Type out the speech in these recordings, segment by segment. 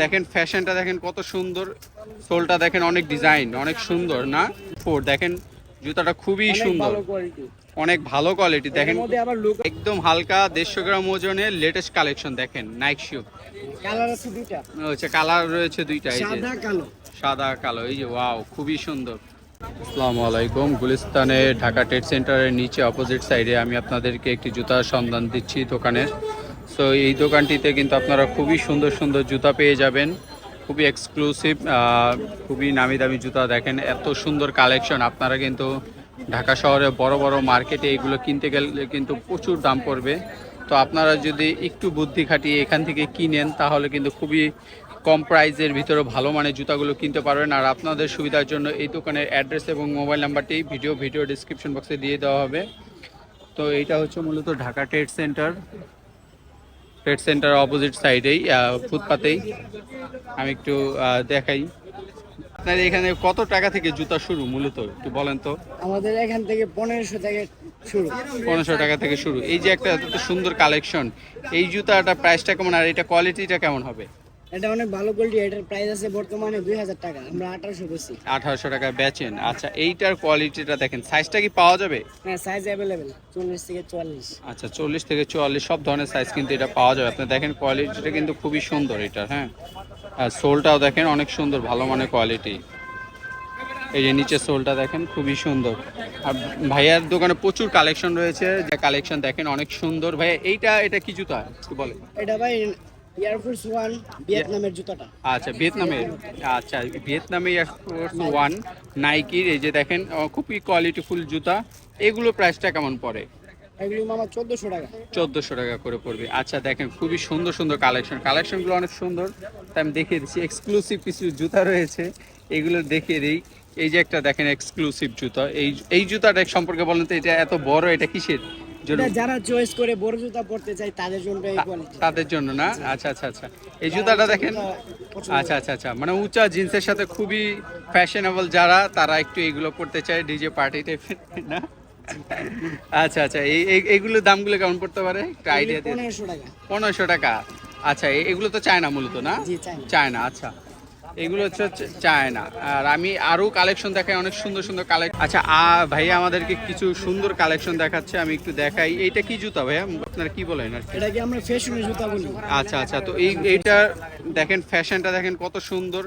দেখেন ফ্যাশনটা দেখেন কত সুন্দর। সোলটা দেখেন অনেক ডিজাইন অনেক সুন্দর না? ফোর দেখেন জুতাটা খুবই সুন্দর। অনেক ভালো কোয়ালিটি দেখেন। একদম হালকা দেড়শো গ্রাম ওজনের লেটেস্ট কালেকশন দেখেন নাইক শু কালার হচ্ছে কালার রয়েছে দুইটা এই যে। সাদা কালো। সাদা কালো এই যে ওয়াও খুবই সুন্দর। আসসালামু আলাইকুম গুলিস্তানে ঢাকা ট্রেড সেন্টারের নিচে অপোজিট সাইডে আমি আপনাদেরকে একটি জুতার সন্ধান দিচ্ছি দোকানের। সো এই দোকানটিতে কিন্তু আপনারা খুবই সুন্দর সুন্দর জুতা পেয়ে যাবেন। খুবই এক্সক্লুসিভ খুবই নামি দামি জুতা দেখেন। এত সুন্দর কালেকশন আপনারা কিন্তু ঢাকা শহরে বড় বড় মার্কেটে এগুলো কিনতে গেলে কিন্তু প্রচুর দাম পড়বে। তো আপনারা যদি একটু বুদ্ধি খাটিয়ে এখান থেকে কিনেন, তাহলে কিন্তু খুবই কম প্রাইজের ভিতরে ভালো মানের জুতাগুলো কিনতে পারবেন। আর আপনাদের সুবিধার জন্য এই দোকানের অ্যাড্রেস এবং মোবাইল নাম্বারটি ভিডিও ভিডিও ডিসক্রিপশন বক্সে দিয়ে দেওয়া হবে। তো এইটা হচ্ছে মূলত Dhaka trade centre trade centre opposite সাইডেই ফুটপাতেই। আমি একটু দেখাই। আপনার এখানে কত টাকা থেকে জুতা শুরু মূলত? একটু বলেন তো। আমাদের এখান থেকে পনেরোশো থেকে শুরু। পনেরোশো টাকা থেকে শুরু। এই যে একটা এত সুন্দর কালেকশন এই জুতাটা প্রাইসটা কেমন আর এটা কোয়ালিটিটা কেমন হবে? এটা অনেক ভালো কোয়ালিটি এটার প্রাইস আছে বর্তমানে দুই হাজার টাকা। আমরা আঠারোশো বেশি আঠারোশো টাকা বেচেন। আচ্ছা এইটার কোয়ালিটিটা দেখেন সাইজটা কি পাওয়া যাবে? হ্যাঁ সাইজ অ্যাভেলেবেল চল্লিশ থেকে চুয়াল্লিশ। আচ্ছা চল্লিশ থেকে চুয়াল্লিশ সব ধরনের সাইজ কিন্তু এটা পাওয়া যাবে। আপনি দেখেন কোয়ালিটিটা কিন্তু খুবই সুন্দর এটার হ্যাঁ? আর সোলটাও দেখেন অনেক সুন্দর ভালো মানের কোয়ালিটি এই যে নিচে সোলটা দেখেন খুবই সুন্দর। আর ভাইয়ার দোকানে প্রচুর কালেকশন রয়েছে। যে কালেকশন দেখেন অনেক সুন্দর। ভাইয়া এইটা এটা কি জুতা? একটু বলে এটা ভাই এয়ারফোর্স ওয়ান ভিয়েতনামের জুতাটা। আচ্ছা ভিয়েতনামে আচ্ছা ভিয়েতনামে এয়ারফোর্স ওয়ান নাইকির এই যে দেখেন খুবই কোয়ালিটিফুল জুতা। এগুলো প্রাইসটা কেমন পড়ে? এগুলি মামা চোদ্দোশো টাকা। চোদ্দোশো টাকা করে পড়বে। আচ্ছা দেখেন খুবই সুন্দর সুন্দর কালেকশন কালেকশনগুলো অনেক সুন্দর। তাই আমি দেখিয়ে দিচ্ছি এক্সক্লুসিভ কিছু জুতা রয়েছে। এগুলো দেখিয়ে দিই। এই যে একটা দেখেন এক্সক্লুসিভ জুতা। এই এই জুতাটা সম্পর্কে বলেন তো এটা এত বড় এটা কিসের? এটা যারা চয়েস করে বড় জুতা পড়তে চায় তাদের জন্য এই কোয়ালিটি তাদের জন্য না? আচ্ছা আচ্ছা আচ্ছা। এই জুতাটা দেখেন। আচ্ছা আচ্ছা আচ্ছা। মানে উঁচা জিন্সের সাথে খুবই ফ্যাশনেবল যারা তারা একটু এগুলো করতে চায় ডিজে পার্টি টাইপের না? আচ্ছা আচ্ছা। এই এই- এইগুলোর দামগুলো কেমন পড়তে পারে? একটা আইডিয়া দিয়ে পনেরোশো টাকা। পনেরোশো টাকা। আচ্ছা এগুলো তো চায়না মূলত না? জি চাই চায়না আচ্ছা। এগুলো হচ্ছে হচ্ছে চায়না। আর আমি আরও কালেকশন দেখাই অনেক সুন্দর সুন্দর কালেকশন আচ্ছা আ ভাইয়া আমাদেরকে কিছু সুন্দর কালেকশন দেখাচ্ছে আমি একটু দেখাই। এইটা কি জুতা ভাইয়া? আপনারা কি বলেন আর কি? এটাকে আমরা ফ্যাশনের জুতা বলি? আচ্ছা আচ্ছা তো এই এইটা দেখেন ফ্যাশনটা দেখেন কত সুন্দর।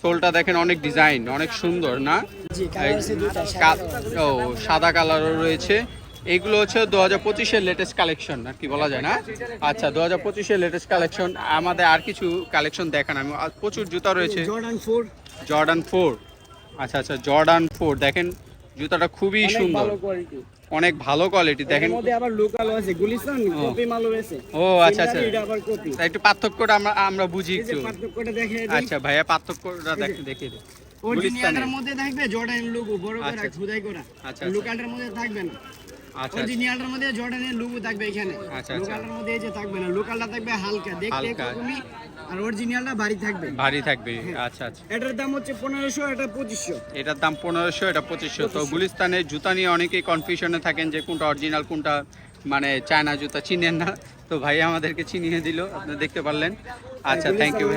সোলটা দেখেন অনেক ডিজাইন অনেক সুন্দর না। ও সাদা কালারও রয়েছে। এগুলো হচ্ছে দু হাজার পঁচিশের লেটেস্ট কালেকশন আর কি বলা যায় না? আচ্ছা দু হাজার পঁচিশের লেটেস্ট কালেকশন আমাদের আর কিছু কালেকশন দেখান। আমি প্রচুর জুতা রয়েছে। জর্ডান ফোর জর্ডান ফোর আচ্ছা আচ্ছা জর্ডান ফোর দেখেন জুতাটা খুবই সুন্দর। অনেক ভালো কোয়ালিটি দেখেন। দেখেন মধ্যে আবার লোকাল আছে গুলিস্তান কপি মালও আছে ও আচ্ছা আচ্ছা। এটা আবার কপি। একটু পার্থক্যটা আমরা আমরা বুঝি একটু। পার্থক্যটা দেখে আচ্ছা ভাইয়া পার্থক্যটা দেখে দেখিয়ে দিন। অরিজিনালটার মধ্যে থাকবে জর্ডানের লোগো বড় করে আচ্ছা। খোদাই করা। আচ্ছা, লোকালটার মধ্যে থাকবে না। আচ্ছা অরিজিনালটার মধ্যে জর্ডানের লুগু থাকবে এখানে। আচ্ছা, আচ্ছা। লোকালটার মধ্যে যে থাকবে না লোকালটা থাকবে হালকা। দেখতে। আর অরিজিনালটা ভারী থাকবে। ভারী থাকবে আচ্ছা আচ্ছা। এটার দাম হচ্ছে পনেরোশো এটা পঁচিশশো। এটার দাম পনেরোশো এটা পঁচিশশো। তো গুলিস্তানে জুতা নিয়ে অনেকেই কনফিউশনে থাকেন যে কোনটা অরিজিনাল কোনটা মানে চায়না জুতা চিনেন না। তো ভাই আমাদেরকে চিনিয়ে দিল আপনি দেখতে পারলেন। আচ্ছা থ্যাংক ইউ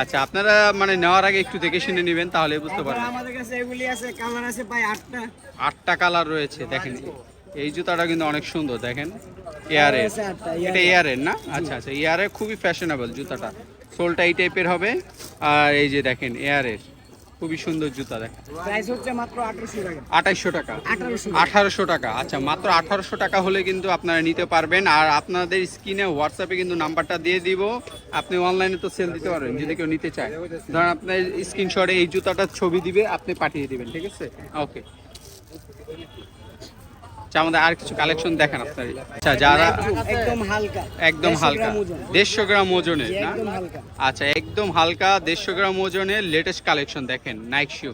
আচ্ছা আপনারা মানে নেওয়ার আগে একটু দেখে শুনে নেবেন তাহলে বুঝতে পারবেন। আমাদের কাছে এগুলি আছে কালার আছে প্রায় আটটা। আটটা কালার রয়েছে দেখেন। এই জুতাটা কিন্তু অনেক সুন্দর দেখেন। এয়ারের আটটা এটা এয়ারের না? আচ্ছা আচ্ছা এয়ারের খুবই ফ্যাশনেবল জুতাটা। সোলটা এই টাইপের হবে। আর এই যে দেখেন এয়ারের খুবই সুন্দর জুতা দেখা প্রাইস হচ্ছে মাত্র আঠারোশো টাকা। আঠারোশো টাকা? আচ্ছা মাত্র আঠারোশো টাকা হলে কিন্তু আপনারা নিতে পারবেন। আর আপনাদের স্ক্রিনে হোয়াটসঅ্যাপে কিন্তু নাম্বারটা দিয়ে দিব। আপনি অনলাইনে তো সেল দিতে পারবেন যদি কেউ নিতে চায়। ধরেন আপনার স্ক্রিনশটে এই জুতাটার ছবি দিবে আপনি পাঠিয়ে দিবেন ঠিক আছে? ওকে আচ্ছা আমাদের আর কিছু কালেকশন দেখান আপনার। আচ্ছা যারা একদম হালকা একদম হালকা দেড়শো গ্রাম ওজনের না? আচ্ছা একদম হালকা দেড়শো গ্রাম ওজনের লেটেস্ট কালেকশন দেখেন নাইক শু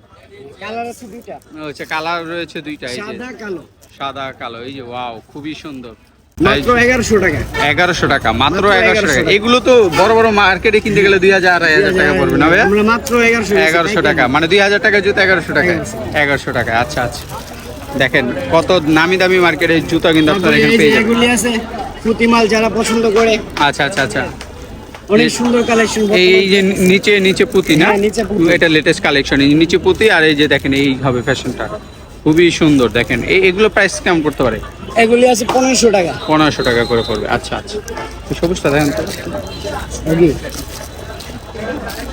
কালার আছে দুইটা। হচ্ছে কালার রয়েছে দুইটা এই যে। সাদা কালো। সাদা কালো এই যে ওয়াও খুবই সুন্দর। মাত্র এগারোশো টাকা। এগারোশো টাকা মাত্র এগারোশো টাকা। এগুলো তো বড় বড় মার্কেটে কিনতে গেলে দুই হাজার আড়াই হাজার টাকা পড়বে না ভাইয়া? মাত্র এগারোশো এগারোশো টাকা মানে দুই হাজার টাকা জুতো এগারোশো টাকা। এগারোশো টাকা আচ্ছা আচ্ছা। দেখেন কত নামি দামি মার্কেটে জুতো কিন্তু আপনারা এখানে পেয়ে যাবেন। এগুলি আছে পুঁতিমাল যারা পছন্দ করে। আচ্ছা আচ্ছা আচ্ছা। অনেক সুন্দর কালেকশন এই যে নিচে নিচে পুঁতি না? হ্যাঁ, এটা লেটেস্ট কালেকশন এই নিচে পুঁতি আর এই যে দেখেন এই হবে ফ্যাশনটা খুবই সুন্দর দেখেন। এই এগুলো প্রাইস কেমন করতে পারে? এগুলি আছে পনেরোশো টাকা। পনেরোশো টাকা করে পড়বে। আচ্ছা আচ্ছা। এই সবুজটা দেখেন তো।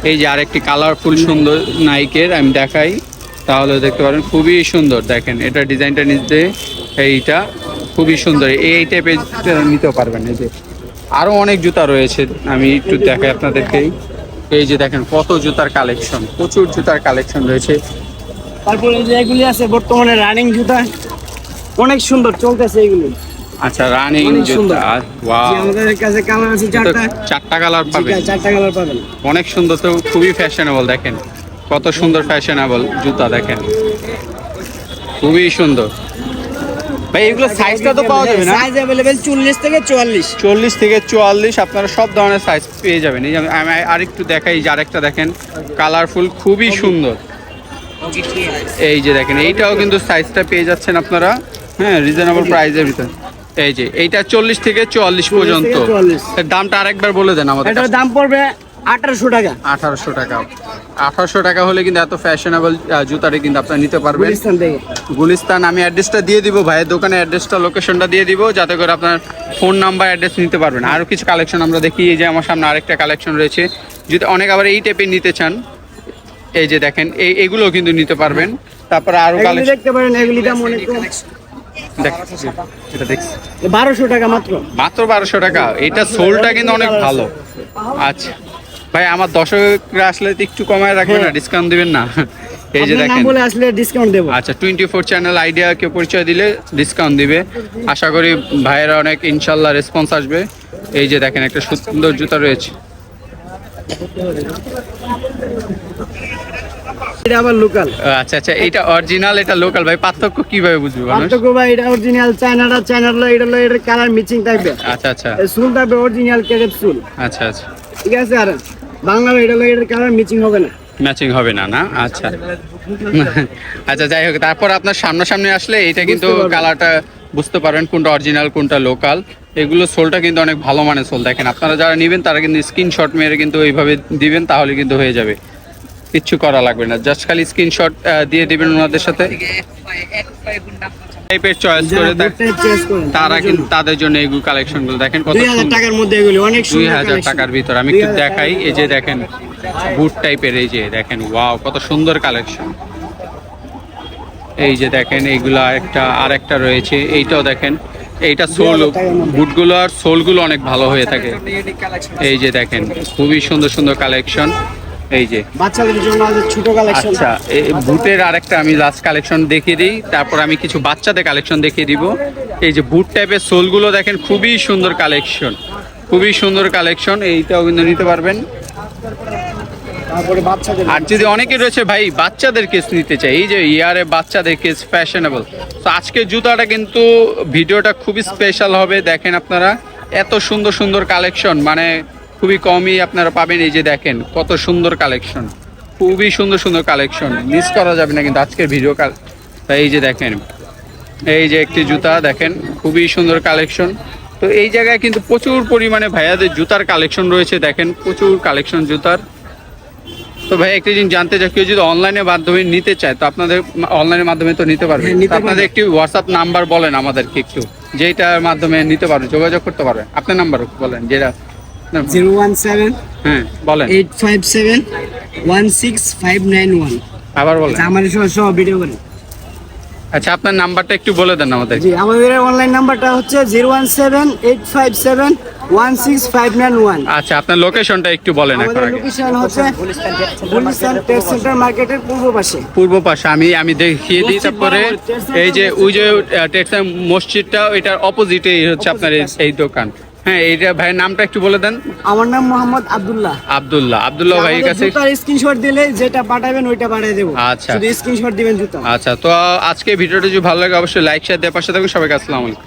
এই যে আরেকটি কালারফুল সুন্দর নাইকের আমি দেখাই। তাহলে দেখতে পারেন খুবই সুন্দর। দেখেন এটা ডিজাইনটা নিতে এইটা খুবই সুন্দর। এই টাইপের নিতে পারবেন এই যে। আরও অনেক জুতা রয়েছে আমি একটু দেখাই আপনাদেরকে। এই যে দেখেন কত জুতার কালেকশন প্রচুর জুতার কালেকশন রয়েছে। তারপরে এই যে এগুলি আছে বর্তমানে রানিং জুতা। অনেক সুন্দর চলতেছে এগুলি। আচ্ছা রানিং। জুতা ওয়াও আমাদের কাছে কালার আছে চারটা। চারটা কালার পাবেন। চারটা কালার পাবেন। অনেক সুন্দর তো খুবই ফ্যাশনেবল দেখেন। কত সুন্দর ফ্যাশনেবল জুতা দেখেন। খুবই সুন্দর। ভাই এগুলো সাইজটা তো পাওয়া যাবে না? সাইজ অ্যাভেলেবেল চল্লিশ থেকে চুয়াল্লিশ। চল্লিশ থেকে চুয়াল্লিশ আপনারা সব ধরনের সাইজ পেয়ে যাবেন। এই যে আমি- আমি আরেকটু দেখাই যে আরেকটা দেখেন কালারফুল খুবই সুন্দর। এই যে দেখেন এইটাও কিন্তু সাইজটা পেয়ে যাচ্ছেন আপনারা। হ্যাঁ রিজনেবল প্রাইসের ভিতরে। এই যে এইটা চল্লিশ থেকে চুয়াল্লিশ পর্যন্ত। দামটা আরেকবার বলে দেন আমাদের দাম পড়বে আঠারোশো টাকা। আঠারোশো টাকা। আঠারোশো টাকা হলে কিন্তু এত ফ্যাশনেবল জুতাটা কিন্তু আপনারা নিতে পারবেন। গুলিস্তান থেকে। গুলিস্তান আমি অ্যাড্রেসটা দিয়ে দিব ভাইয়ের অ্যাড্রেসটা লোকেশনটা দিয়ে দিব যাতে করে আপনার ফোন নাম্বার অ্যাড্রেস নিতে পারবেন। আরও কিছু কালেকশন আমরা দেখি এই যে আমার সামনে আরেকটা কালেকশন রয়েছে। যদি অনেক আবার এই টাইপের নিতে চান এই যে দেখেন এই এগুলো কিন্তু নিতে পারবেন। তারপরে আরও কালেকশন দেখতে পারেন এগুলি দাম অনেক দেখ এটা দেখছি। বারোশো টাকা মাত্র। মাত্র বারোশো টাকা। এটা সোলটা কিন্তু অনেক ভালো। আচ্ছা। ভাই আমার দর্শকরা আসলে একটু কমায় রাখবেন না ডিসকাউন্ট দিবেন না। এই যে দেখেন। বলে আসলে ডিসকাউন্ট দেবো। আচ্ছা টোয়েন্টি ফোর চ্যানেল আইডিয়া কেউ পরিচয় দিলে ডিসকাউন্ট দিবে। আশা করি ভাইয়েরা অনেক ইনশাল্লাহ রেসপন্স আসবে। এই যে দেখেন একটা সুন্দর জুতা রয়েছে। এটা আবার লোকাল আচ্ছা আচ্ছা এটা অরিজিনাল এটা লোকাল ভাই পার্থক্য কীভাবে বুঝবে মানুষ? পার্থক্য ভাই এটা অরিজিনাল চায়নাটা চায়নার লো এটা লো এটার কালার মিচিং থাকবে আচ্ছা আচ্ছা। এই থাকবে অরিজিনাল কেটের চুল। আচ্ছা আচ্ছা। ঠিক আছে আর বাংলার এটা লো এটার কালার মিচিং হবে না। ম্যাচিং হবে না না? আচ্ছা। আচ্ছা যাই হোক তারপর আপনার সামনাসামনি আসলে এটা কিন্তু কালারটা বুঝতে পারবেন কোনটা অরিজিনাল কোনটা লোকাল এগুলো সোলটা কিন্তু অনেক ভালো মানের সোল দেখেন আপনারা যারা নেবেন তারা কিন্তু স্ক্রিনশট মেরে কিন্তু এইভাবে দিবেন তাহলে কিন্তু হয়ে যাবে। কিচ্ছু করা লাগবে না জাস্ট খালি স্ক্রিনশট দিয়ে দিবেন ওনাদের সাথে। টাইপের চয়েস করে তারা কিন্তু তাদের জন্য এইগুলো কালেকশনগুলো দেখেন কত টাকার মধ্যে এগুলি অনেক দুই হাজার টাকার ভিতর। আমি একটু দেখাই এই যে দেখেন বুট টাইপের এই যে দেখেন ওয়াও কত সুন্দর কালেকশন এই যে দেখেন এইগুলা একটা আর একটা রয়েছে এইটাও দেখেন এইটা সোল 2000 টাকার মধ্যে। বুটগুলো আর সোলগুলো অনেক ভালো হয়ে থাকে। এই যে দেখেন খুবই সুন্দর সুন্দর কালেকশন এই যে। বাচ্চাদের জন্য আছে ছোট কালেকশন আচ্ছা এই বুটের আরেকটা আমি লাস্ট কালেকশন দেখিয়ে দিই। তারপর আমি কিছু বাচ্চাদের কালেকশন দেখিয়ে দিব। এই যে বুট টাইপের সোলগুলো দেখেন খুবই সুন্দর কালেকশন খুবই সুন্দর কালেকশন এইটাও কিন্তু নিতে পারবেন। তারপরে বাচ্চাদের আর যদি অনেকে রয়েছে ভাই বাচ্চাদের কেস নিতে চাই এই যে ইয়ারে বাচ্চাদের কেস ফ্যাশনেবল তো আজকে জুতাটা কিন্তু ভিডিওটা খুবই স্পেশাল হবে দেখেন আপনারা। এত সুন্দর সুন্দর কালেকশন মানে খুবই কমই আপনারা পাবেন। এই যে দেখেন কত সুন্দর কালেকশন খুবই সুন্দর সুন্দর কালেকশন মিস করা যাবে না কিন্তু আজকের ভিডিও কাল তাই এই যে দেখেন এই যে একটি জুতা দেখেন খুবই সুন্দর কালেকশন তো এই জায়গায় কিন্তু প্রচুর পরিমাণে ভাইয়াদের জুতার কালেকশন রয়েছে। দেখেন প্রচুর কালেকশন জুতার। তো ভাই একটা জিনিস জানতে চাই কেউ যদি অনলাইনের মাধ্যমে নিতে চায় তো আপনাদের অনলাইনের মাধ্যমে তো নিতে পারবে। হ্যাঁ, আপনাদের একটি হোয়াটসঅ্যাপ নাম্বার বলেন আমাদেরকে একটু। যেটার মাধ্যমে নিতে পারবে যোগাযোগ করতে পারবে আপনার নাম্বার বলেন যেটা জিরো ওয়ান সেভেন হ্যাঁ বলেন। Eight five seven one six five nine one. আবার বলেন। আমার সহ সহ ভিডিও করে আচ্ছা আপনার নাম্বারটা একটু বলে দেন আমাদের। জি আমাদের অনলাইন নাম্বারটা হচ্ছে zero one seven eight five seven one six five nine one. আচ্ছা আপনার লোকেশনটা একটু বলেন আমাদের লোকেশন হচ্ছে গুলিস্তান ট্রেড সেন্টার মার্কেটের পূর্ব পাশে পূর্ব পাশে আমি আমি দেখিয়ে দিই তারপরে এই যে ওই যে টেক্সটাইল মসজিদটা এটার অপোজিটে হচ্ছে আপনার এই দোকান। হ্যাঁ এইটা ভাই নামটা একটু বলে দেন। আমার নাম মোহাম্মদ আব্দুল্লাহ। আব্দুল্লাহ। আব্দুল্লাহ ভাইয়ের কাছে জুতার স্ক্রিনশট দিলে যেটা পাঠাবেন ওইটা পাঠিয়ে দেব। আচ্ছা। শুধু স্ক্রিনশট দিবেন জুতা। আচ্ছা তো আজকে ভিডিওটা যদি ভালো লাগে অবশ্যই লাইক শেয়ার দেওয়ার পাশে থাকুন। সবাইকে আসসালামু আলাইকুম।